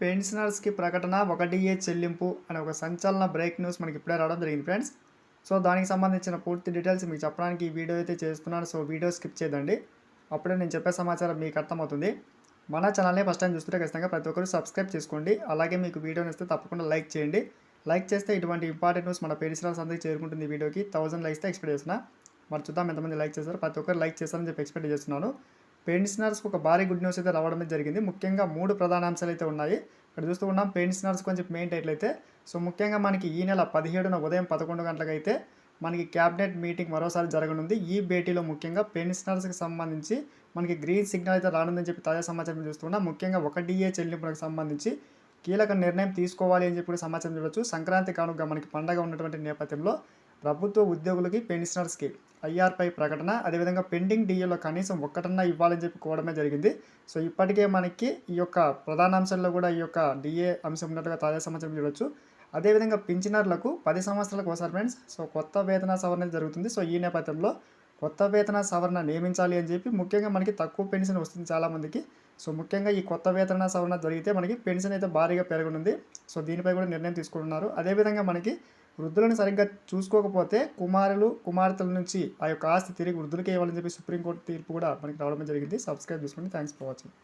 పెన్షనర్స్కి ప్రకటన ఒకటి ఏ చెల్లింపు అనే ఒక సంచలన బ్రేక్ న్యూస్ మనకి ఇప్పుడే రావడం జరిగింది ఫ్రెండ్స్. సో దానికి సంబంధించిన పూర్తి డీటెయిల్స్ మీకు చెప్పడానికి ఈ వీడియో అయితే చేస్తున్నాను. సో వీడియో స్కిప్ చేయదండి. అప్పుడే నేను చెప్పే సమాచారం మీకు అర్థమవుతుంది. మన ఛానల్ని ఫస్ట్ టైం చూస్తుంటే ఖచ్చితంగా ప్రతి ఒక్కరు సబ్స్క్రైబ్ చేసుకోండి. అలాగే మీకు వీడియో నచ్చితే తప్పకుండా లైక్ చేయండి. లైక్ చేస్తే ఇటువంటి ఇంపార్టెంట్ న్యూస్ మన పెన్షనర్స్ అందరికీ చేరుకుంటుంది వీడియోకి. థౌసండ్ లైక్స్ ఎక్స్పెక్ట్ చేస్తున్నా. మరి చూద్దాం ఎంతమంది లైక్ చేశారు. ప్రతి ఒక్కరు లైక్ చేస్తారని చెప్పి ఎక్స్పెక్ట్ చేస్తున్నాను. పెన్షనర్స్కి ఒక భారీ గుడ్ న్యూస్ అయితే రావడం జరిగింది. ముఖ్యంగా మూడు ప్రధాన అంశాలు అయితే ఉన్నాయి. ఇక్కడ చూస్తూ ఉన్నాం పెన్షనర్స్ కొంచెం మెయిన్ అయితే. సో ముఖ్యంగా మనకి ఈ నెల పదిహేడున ఉదయం పదకొండు గంటలకైతే మనకి క్యాబినెట్ మీటింగ్ మరోసారి జరగనుంది. ఈ భేటీలో ముఖ్యంగా పెన్షనర్స్కి సంబంధించి మనకి గ్రీన్ సిగ్నల్ అయితే రానుందని చెప్పి తాజా సమాచారం చూస్తున్నాం ముఖ్యంగా ఒక డిఏ చెల్లింపులకు సంబంధించి కీలక నిర్ణయం తీసుకోవాలి అని చెప్పి కూడా సమాచారం చూడొచ్చు. సంక్రాంతి కానుక మనకి పండగ ఉన్నటువంటి నేపథ్యంలో ప్రభుత్వ ఉద్యోగులకి పెన్షనర్స్కి ఐఆర్పై ప్రకటన అదేవిధంగా పెండింగ్ డిఏలో కనీసం ఒక్కటన్నా ఇవ్వాలని చెప్పి కోవడమే జరిగింది. సో ఇప్పటికే మనకి ఈ యొక్క ప్రధాన అంశంలో కూడా ఈ యొక్క డిఏ అంశం ఉన్నట్టుగా తాజా సమాచారం చూడొచ్చు. అదేవిధంగా పింఛనర్లకు పది సంవత్సరాలకు ఒకసారి ఫ్రెండ్స్ సో కొత్త వేతన సవరణ జరుగుతుంది. సో ఈ నేపథ్యంలో కొత్త వేతన సవరణ నియమించాలి అని చెప్పి ముఖ్యంగా మనకి తక్కువ పెన్షన్ వస్తుంది చాలామందికి. సో ముఖ్యంగా ఈ కొత్త వేతన సవరణ జరిగితే మనకి పెన్షన్ అయితే భారీగా పెరగనుంది. సో దీనిపై కూడా నిర్ణయం తీసుకుంటున్నారు. అదేవిధంగా మనకి వృద్ధులను సరిగ్గా చూసుకోకపోతే కుమారులు కుమార్తెల నుంచి ఆ యొక్క ఆస్తి తిరిగి వృద్ధులకే ఇవ్వాలని చెప్పి సుప్రీంకోర్టు తీర్పు కూడా మనకి రావడం జరిగింది. సబ్స్క్రైబ్ చేసుకోండి థ్యాంక్స్ ఫర్ వాచింగ్